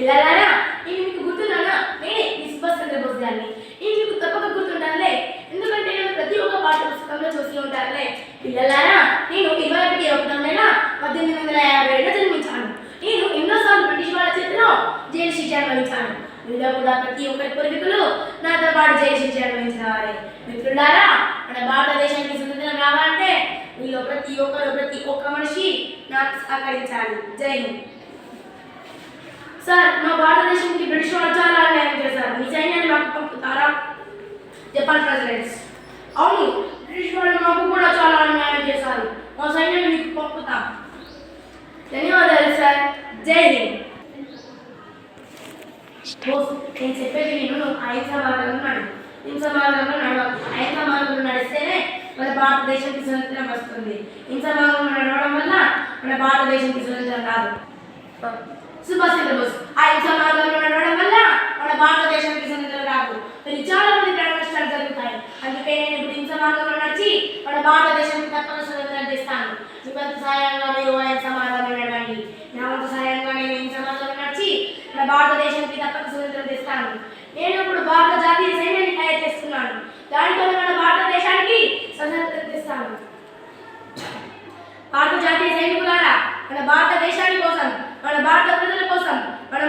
పిల్లలారా ఇది మీకు గుర్తున్నానా నేనే మీ సుభాష్ చంద్రబోస్ గారిని. ఇది మీకు తప్పక గుర్తుండాలే? ఎందుకంటే నేను ప్రతి ఒక్క పాఠ పుస్తకంలో చూసి ఉంటానులే. పిల్లలారా నేను ఇరవై ఒకటి ఒకటో పద్దెనిమిది వందల యాభై ఏడులో జన్మించాను. నేను ఎన్నోసార్లు బ్రిటిష్ వాళ్ళ చేతిలో జైలు శిక్ష అనుభవించాను. మీలో కూడా ప్రతి ఒక్కరి పూర్వీకులు నాతో పాటు జైలు శిక్ష అనుభవించాలి మిత్రులారా మన భారతదేశానికి స్వతంత్రం రావాలంటే మీలో ప్రతి ఒక్కరు ప్రతి ఒక్క మనిషి నాకు సహకరించాలి. జై హింద్. సార్ మా భారతదేశానికి బ్రిటిష్ వాళ్ళు చాలా అన్యాయం చేశారు. మీ సైన్యాన్ని మాకు పంపుతారా? Japan presidents. అవును బ్రిటిష్ వాళ్ళు మాకు కూడా చాలా అన్యాయం చేశారు. మా సైన్యాన్ని మీకు పంపుతాం. ధన్యవాదాలు సార్. జై హింద్. నేను చెప్పేది నేను నువ్వు అహింస మార్గంలో నడు. హింస మార్గంలో నడవకు అహింస మార్గంలో నడిస్తేనే మన భారతదేశానికి స్వతంత్రం వస్తుంది. హింస మార్గంలో నడవడం వల్ల మన భారతదేశానికి స్వతంత్రం రాదు. సుభాష్ ఆ ఎగ్జామ్ మార్గంలో నడవడం వల్ల మన భారతదేశానికి స్వతంత్రం రాదు మరి చాలా మంది ప్రాణ నష్టాలు జరుగుతాయి. అందుకే నేను ఇప్పుడు హింస మార్గంలో నడిచి మన భారతదేశానికి తప్పక స్వతంత్రం తెస్తాను. మీ వంతు సహాయంగా మీరు అహింస మార్గంలో నడవండి. నా వంతు సహాయంగా నేను హింస మార్గంలో నడిచి మన భారతదేశానికి తప్పక స్వతంత్రం తెస్తాను. నేను ఇప్పుడు భారత జాతీయ సైన్యాన్ని తయారు చేస్తున్నాను. దానితో మన భారతదేశానికి స్వతంత్రం తెస్తాను. భారత జాతీయ సైనికులారా మన భారతదేశానికి మన భారత ప్రజల కోసం మన